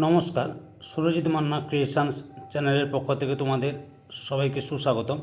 নমস্কার, সুরজিৎ মান্না ক্রিয়েশনস চ্যানেলের পক্ষ থেকে তোমাদের সবাইকে সুস্বাগতম।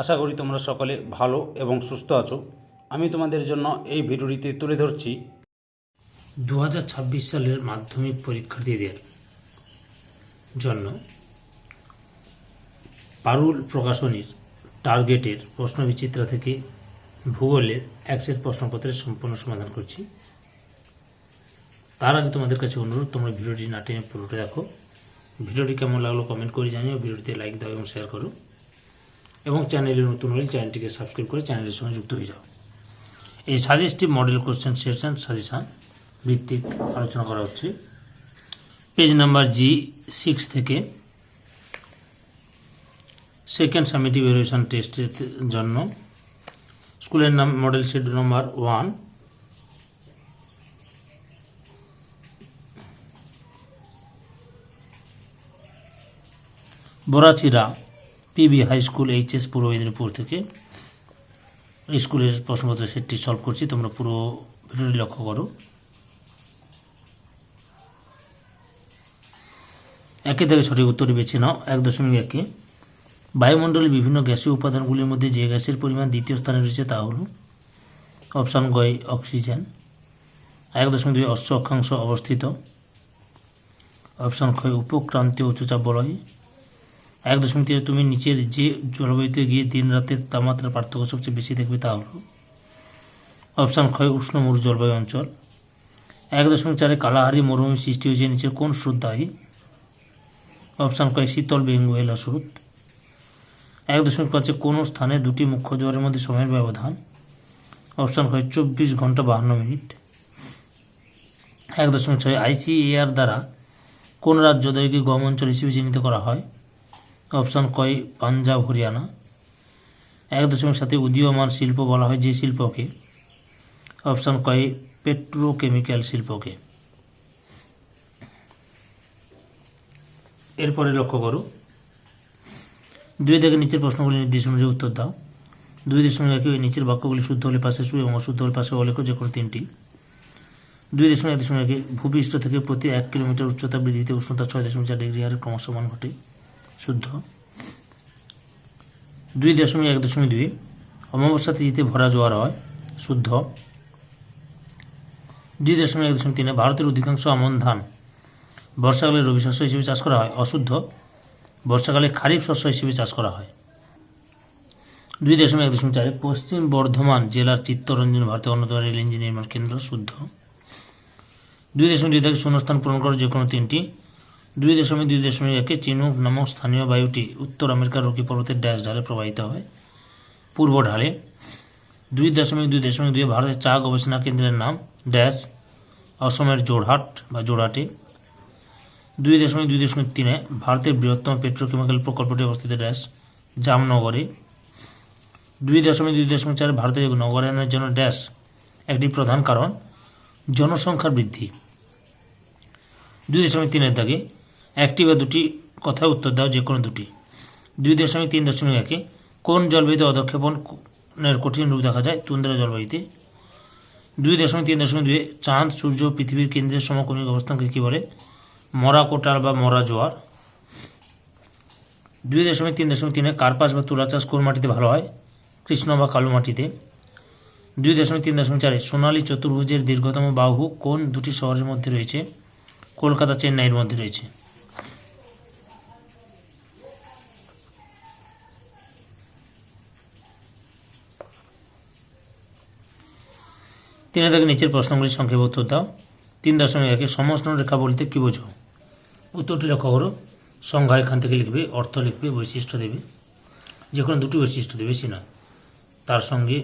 আশা করি তোমরা সকলে ভালো এবং সুস্থ আছো। আমি তোমাদের জন্য এই ভিডিওটিতে তুলে ধরছি দু হাজার ছাব্বিশ সালের মাধ্যমিক পরীক্ষার্থীদের জন্য পারুল প্রকাশনীর টার্গেটের প্রশ্নবিচিত্রা থেকে ভূগোলের সেট প্রশ্নপত্রের সম্পূর্ণ সমাধান করছি। তার আগে তোমাদের কাছে অনুরোধ, তোমরা ভিডিওটি না টেনে পুরোটা দেখো। ভিডিওটি কেমন লাগল কমেন্ট করে জানিও, ভিডিওটিতে লাইক দাও এবং শেয়ার করো। এবং চ্যানেলে নতুন হলে চ্যানেলটিকে সাবস্ক্রাইব করে চ্যানেলের সঙ্গে যুক্ত হয়ে যাও। এই suggestive model question session suggestion ভিত্তিক আলোচনা করা হচ্ছে। পেজ নাম্বার জি সিক্স থেকে সেকেন্ড সামিটিভ ভ্যালুয়েশন টেস্টের জন্য। স্কুলের নাম model sheet number one Barachira PB high school, HS Purba Medinipur থেকে। এই স্কুলের প্রশ্নপত্র সেটটি সলভ করছি, তোমরা পুরো ভিডিওটি লক্ষ্য করো। একে থেকে সঠিক উত্তরটি বেছে নাও, এক দশমিক একে। বায়ুমণ্ডলের বিভিন্ন গ্যাসীয় উপাদানগুলির মধ্যে যে গ্যাসের পরিমাণ দ্বিতীয় স্থানে রয়েছে তা হল অপশান গয় অক্সিজেন, এক দশমিক দুই অশ্ব অক্ষাংশ অবস্থিত। অপশান ক্ষয় উপক্রান্তীয় উচ্চচাপ বলয়। এক দশমিক তিনে তুমি নিচের যে জলবায়ুতে গিয়ে দিন রাতের তাপমাত্রার পার্থক্য সবচেয়ে বেশি দেখবে তা হলো। অপশান ক্ষয় উষ্ণ মরু জলবায়ু অঞ্চল। এক দশমিক চারে কালাহারি মরুভূমি সৃষ্টি হয়েছে নিচের কোন স্রোত দায়ী অপশান কয় শীতল বেঙ্গুয়েলা স্রোত। এক দশমিক পাঁচে কোনো স্থানে দুটি মুখ্য জোয়ারের মধ্যে সময়ের ব্যবধান? অপশান কয় চব্বিশ ঘণ্টা বাহান্ন মিনিট। এক দশমিক ছয় আইসিএআর দ্বারা কোন রাজ্যদ্বয়কে গম অঞ্চল হিসেবে চিহ্নিত করা হয়? অপশান কয় পাঞ্জাব, হরিয়ানা। এক দশমিক সাথে উদীয়মান শিল্প বলা হয় যে শিল্পকে। অপশান কয় পেট্রোকেমিক্যাল শিল্পকে। এরপরে লক্ষ্য করো। দুই থেকে নিচের প্রশ্নগুলি নির্দেশ অনুযায়ী উত্তর দাও। দুই দশমিক একে নিচের বাক্যগুলি শুদ্ধ হলে পাশে সু এবং অশুদ্ধ হলে পাশে অলেখ যে কোনো তিনটি। দুই দশমিক এক দশমিক একে ভূপৃষ্ঠ থেকে প্রতি এক কিলোমিটার উচ্চতা বৃদ্ধিতে উষ্ণতা ছয় দশমিক চার ডিগ্রি হারে ক্রমশমান ঘটে। শুদ্ধ। দুই দশমিক এক দশমিক দুই। অমাবস্যা তিথিতে ভরা জোয়ার হয়, শুদ্ধ। দুই দশমিক এক দশমিক তিনে ভারতের অধিকাংশ আমন ধান বর্ষাকালে রবি শস্য হিসেবে চাষ করা হয়, অশুদ্ধ। বর্ষাকালে খারিফ শস্য হিসেবে চাষ করা হয়। দুই দশমিক এক দশমিক চারে পশ্চিম বর্ধমান জেলার চিত্তরঞ্জন, ভারতের অন্যতম রেল ইঞ্জিন নির্মাণ কেন্দ্র, শুদ্ধ। দুই দশমিক দুই থেকে শূন্যস্থান পূরণ করা যে কোনো তিনটি দুই দশমিক দুই দশমিক একে চিনুক নামক স্থানীয় বায়ুটি উত্তর আমেরিকার রকি পর্বতের ড্যাশ ঢালে প্রবাহিত হয়। পূর্ব ঢালে দুই দশমিক দুই দশমিক দুই ভারতের চা গবেষণা কেন্দ্রের নাম ড্যাশ, অসমের জোরহাট বা জোরহাটে। দুই দশমিক দুই দশমিক তিনে ভারতের বৃহত্তম পেট্রোকেমিক্যাল প্রকল্পটি অবস্থিত ড্যাশ, জামনগরে। দুই দশমিক দুই দশমিক চার ভারতের নগরায়নের জন্য ড্যাশ একটি প্রধান কারণ, জনসংখ্যার বৃদ্ধি। দুই দশমিক তিনের দাগে একটি বা দুটি কথায় উত্তর দাও, যে কোনো দুটি। দুই দশমিক তিন দশমিক একে। কোন জলবায়ুতে অধক্ষেপণের কঠিন রূপ দেখা যায়? তুন্দ্রা জলবায়ুতে দুই দশমিক তিন দশমিক দুয়ে চাঁদ, সূর্য, পৃথিবীর কেন্দ্রের সমকোণিক অবস্থানকে কী বলে? মরা কোটাল বা মরা জোয়ার। দুই দশমিক তিন দশমিক তিনে কার্পাস বা তুলা চাষ কোন মাটিতে ভালো হয়? কৃষ্ণ বা কালো মাটিতে। দুই দশমিক তিন দশমিক চারে সোনালী চতুর্ভুজের দীর্ঘতম বাহু কোন দুটি শহরের মধ্যে রয়েছে? কলকাতা, চেন্নাইয়ের মধ্যে রয়েছে। তিনে থেকে নিচের প্রশ্নগুলি সংক্ষেপ উত্তর দাও। তিন দশমিক একে সমষ্ণ রেখা বলতে কী বোঝো? উত্তরটি লক্ষ্য করো। সংজ্ঞা এখান থেকে লিখবে, অর্থ লিখবে, বৈশিষ্ট্য দেবে। যে কোনো দুটি বৈশিষ্ট্য দেবে বেশি না তার সঙ্গে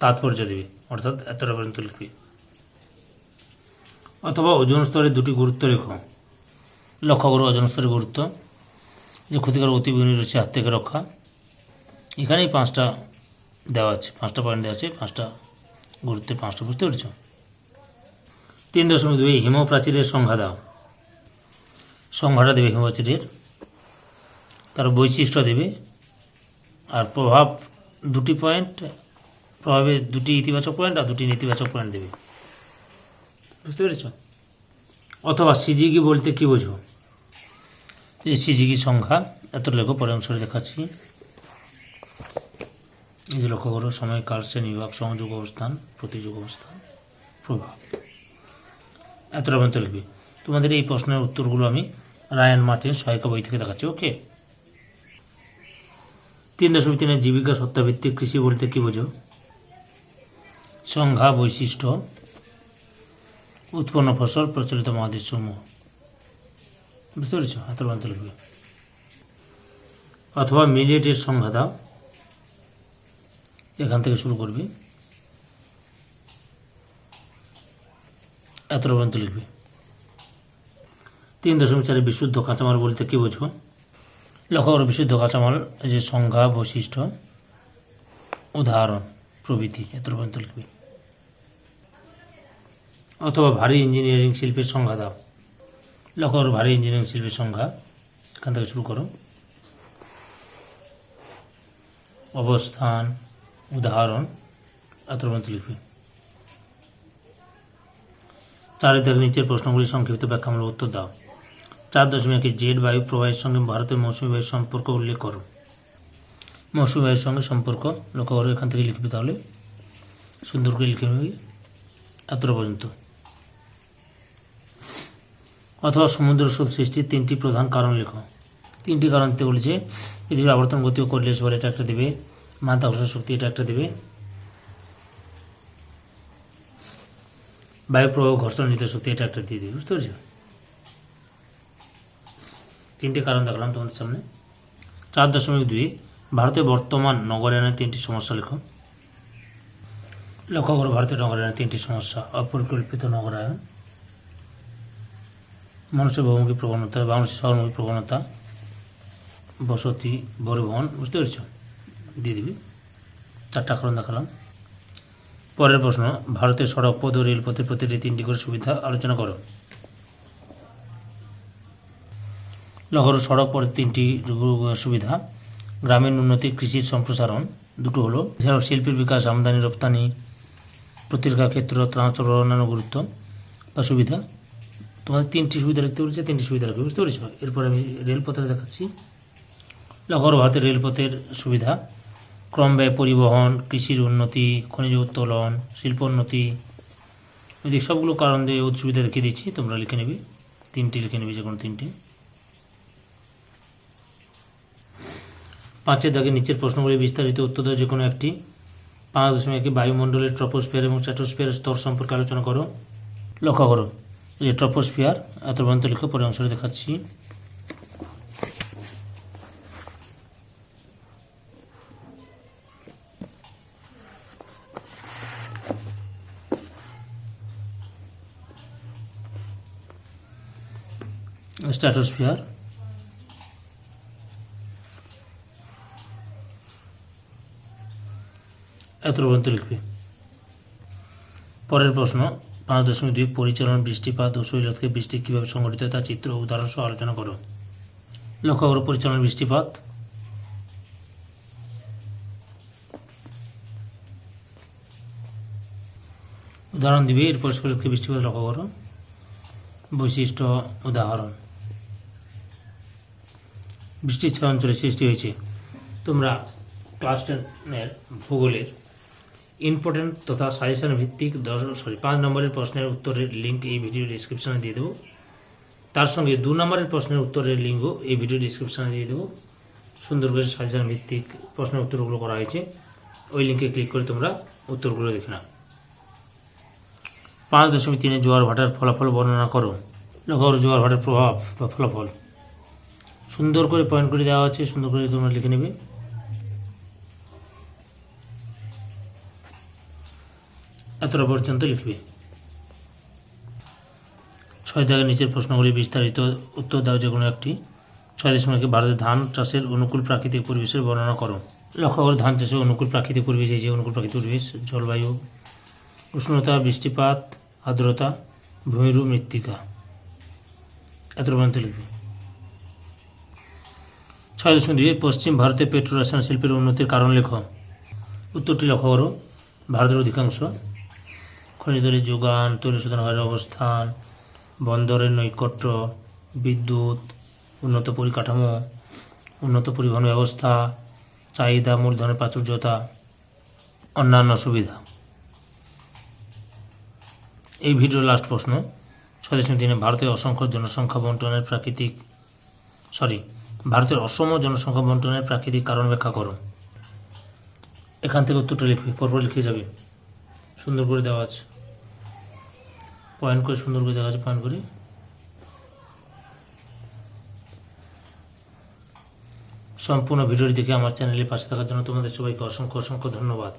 তাৎপর্য দেবে, অর্থাৎ এতটা পর্যন্ত লিখবে। অথবা ওজন স্তরে দুটি গুরুত্ব রেখো। লক্ষ্য করো ওজন স্তরের গুরুত্ব। যে ক্ষতিকর অতিবেগুনি রয়েছে, হাত থেকে রক্ষা। এখানেই পাঁচটা দেওয়া আছে, পাঁচটা পয়েন্ট দেওয়া আছে, পাঁচটা গুরুত্বের পাঁচটা বুঝতে পেরেছ? তিন দশমিক দুই, হিমপ্রাচীরের সংখ্যা দাও। সংখ্যাটা দেবে হিমপ্রাচীরের, তার বৈশিষ্ট্য দেবে, আর প্রভাব দুটি পয়েন্ট প্রভাবে দুটি ইতিবাচক পয়েন্ট আর দুটি নেতিবাচক পয়েন্ট দেবে। বুঝতে পেরেছ? অথবা সিজিগি বলতে কি বোঝো? এই সিজিগি সংখ্যা এত লেখো পরে অংশে দেখাচ্ছি। এই যে লক্ষ্য করো সময়কাল শ্রেণি বিভাগ সংযোগ অবস্থান প্রতিযোগ অবস্থান, প্রভাব। এতটা পর্যন্ত লিখবে। তোমাদের এই প্রশ্নের উত্তরগুলো আমি রায়ান মার্টিন সহায়িকা বই থেকে দেখাচ্ছি, ওকে? তিন দশমিক তিনের জীবিকা সত্তাভিত্তিক কৃষি বলতে কি বোঝো? সংজ্ঞা বৈশিষ্ট্য, উৎপন্ন ফসল, প্রচলিত মহাদেশ সমূহ বুঝতে পেরেছ? হাতের বান্ত লিখবে। অথবা মিলেটের দাও। এখান থেকে শুরু করবে। এতটা পর্যন্ত লিখবে। তিন দশমিক চারে বিশুদ্ধ কাঁচামাল বলতে কি বোঝো লক্ষ্য করো বিশুদ্ধ কাঁচামাল যে সংজ্ঞা, বৈশিষ্ট্য, উদাহরণ, প্রভৃতি এতটা পর্যন্ত লিখবে। অথবা ভারী ইঞ্জিনিয়ারিং শিল্পের সংজ্ঞা দাও। লক্ষ্য করো ভারী ইঞ্জিনিয়ারিং শিল্পের সংজ্ঞা, এখান থেকে শুরু করো। অবস্থান উদাহরণ পর্যন্ত লিখবে চারের দাগের নিচের প্রশ্নগুলি সংক্ষিপ্ত ব্যাখ্যামূলক উত্তর দাও। চার দশমিক জেড বায়ু প্রবাহের সঙ্গে ভারতের মৌসুমী বায়ুর সম্পর্ক উল্লেখ করো। মৌসুমী বায়ুর সঙ্গে সম্পর্ক লক্ষ্য করো, এখান থেকে লিখবে তাহলে। সুন্দর করে লিখে নেবে। এতটা পর্যন্ত অথবা সমুদ্র স্রোত সৃষ্টির তিনটি প্রধান কারণ লেখো। তিনটি কারণ বলেছে, পৃথিবীর আবর্তন গতি ও করলে এটা একটা দেবে। মাধ্যাকর্ষণ শক্তি এটা একটা দেবে। বায়ু প্রবাহ ঘর্ষণ নিতে শক্তি এটা একটা দিয়ে দেবে, বুঝতে পেরেছ? তিনটি কারণ দেখলাম তোমাদের সামনে। চার দশমিক দুই, ভারতের বর্তমান নগরায়নের তিনটি সমস্যা লেখো। লক্ষ্য করো, ভারতের নগরায়নের তিনটি সমস্যা, অপরিকল্পিত নগরায়ন মানুষের বহুমুখী প্রবণতা, বাংলাদেশের শহরমুখী প্রবণতা, বসতি পরিবহন বুঝতে পেরেছ? দিয়ে দিবি। চারটা কারণ দেখালাম। পরের প্রশ্ন, ভারতের সড়ক, পথ ও রেলপথের প্রতিটি তিনটি করে সুবিধা আলোচনা করো। লহর সড়ক পথের তিনটি সুবিধা। গ্রামীণ উন্নতি কৃষির সম্প্রসারণ, দুটো হলো। এছাড়াও শিল্পের বিকাশ, আমদানি, রপ্তানি, প্রতিরক্ষা ক্ষেত্র ট্রান্সপোর্ট অন্যান্য গুরুত্ব বা সুবিধা। তোমাদের তিনটি সুবিধা লিখতে বলেছে, তিনটি সুবিধা রাখবে, বুঝতে পেরেছ? এরপর আমি রেলপথে দেখাচ্ছি। লহর ভারতের রেলপথের সুবিধা। ক্রম ব্যয় পরিবহন, কৃষির উন্নতি, খনিজ উত্তোলন শিল্পোন্নতি এদিকে সবগুলো কারণ দিয়ে সুবিধা লিখে দিচ্ছি। তোমরা লিখে নেবে। তিনটি লিখে নেবে, যে কোনো তিনটি। পাঁচের দাগে নিচের প্রশ্নগুলি বিস্তারিত উত্তর দেওয়া যে কোনো একটি। পাঁচ দশমিক একে বায়ুমণ্ডলের ট্রপোস্ফিয়ার এবং স্ট্র্যাটোস্ফিয়ারের স্তর সম্পর্কে আলোচনা করো। লক্ষ্য করো যে ট্রপোস্ফিয়ার এত পর্যন্ত লিখো পরে অংশটা দেখাচ্ছি। স্ট্র্যাটোস্ফিয়ার এত লিখবে পরের প্রশ্ন, পাঁচ দশমিক দুই পরিচালন বৃষ্টিপাত ও শৈলতকে বৃষ্টি কীভাবে সংঘটিত তা চিত্র উদাহরণ সহ আলোচনা করো। লক্ষ্য করো পরিচালন বৃষ্টিপাত। উদাহরণ দিবে, এরপর শৈলতকে বৃষ্টিপাত লক্ষ্য করো। বৈশিষ্ট্য, উদাহরণ। বৃষ্টির ছায়া অঞ্চলে সৃষ্টি হয়েছে। তোমরা ক্লাস টেনের ভূগোলের ইম্পর্টেন্ট তথা সাজেশন ভিত্তিক দশ সরি পাঁচ নম্বরের প্রশ্নের উত্তরের লিঙ্ক এই ভিডিও ডিসক্রিপশনে দিয়ে দেবো। তার সঙ্গে দু নম্বরের প্রশ্নের উত্তরের লিঙ্কও এই ভিডিও ডিসক্রিপশনে দিয়ে দেবো। সুন্দর করে সাজেশন ভিত্তিক প্রশ্নের উত্তরগুলো করা হয়েছে। ওই লিঙ্কে ক্লিক করে তোমরা উত্তরগুলো দেখে নাও। পাঁচ দশমিক তিনে জোয়ার ভাটার ফলাফল বর্ণনা করো। করো জোয়ার ভাটার প্রভাব বা ফলাফল। সুন্দর করে পয়েন্ট করে দেওয়া আছে, সুন্দর করে তোমরা লিখে নেবে। এতটা পর্যন্ত লিখবে। ছয় দাগের নিচের প্রশ্নগুলি বিস্তারিত উত্তর দাও যে কোনো একটি। ছয় দশমিকে ভারতের ধান চাষের অনুকূল প্রাকৃতিক পরিবেশের বর্ণনা করো। লক্ষ্য করো, ধান চাষের অনুকূল প্রাকৃতিক পরিবেশ, এই যে অনুকূল প্রাকৃতিক পরিবেশ, জলবায়ু, উষ্ণতা, বৃষ্টিপাত, আর্দ্রতা, ভূমিরূপ, মৃত্তিকা। এত পর্যন্ত লিখবে। ছয় দশমিক দুই পশ্চিম ভারতে পেট্রো রসায়ন শিল্পের উন্নতির কারণ লেখ। উত্তরটি লক্ষ্য করো ভারতের অধিকাংশ খনিজ তেলের যোগান তৈল শোধনাগারের অবস্থান, বন্দরের নৈকট্য, বিদ্যুৎ, উন্নত পরিকাঠামো, উন্নত পরিবহন ব্যবস্থা, চাহিদা, মূলধনের প্রাচুর্যতা, অন্যান্য সুবিধা। এই ভিডিওর লাস্ট প্রশ্ন ছয় দশমিক তিনে ভারতের অসংখ্য জনসংখ্যা বন্টনের প্রাকৃতিক সরি ভারতের অসম জনসংখ্যা বন্টনের প্রাকৃতিক কারণ ব্যাখ্যা করো। এখান থেকে উত্তরটা লিখবি, পরপর লিখে যাবে। সুন্দর করে দেওয়া আছে। পয়েন্ট করে সুন্দর করে দেওয়া আছে পয়েন্ট করে। সম্পূর্ণ ভিডিওটি দেখে আমার চ্যানেলে পাশে থাকার জন্য তোমাদের সবাইকে অসংখ্য অসংখ্য ধন্যবাদ।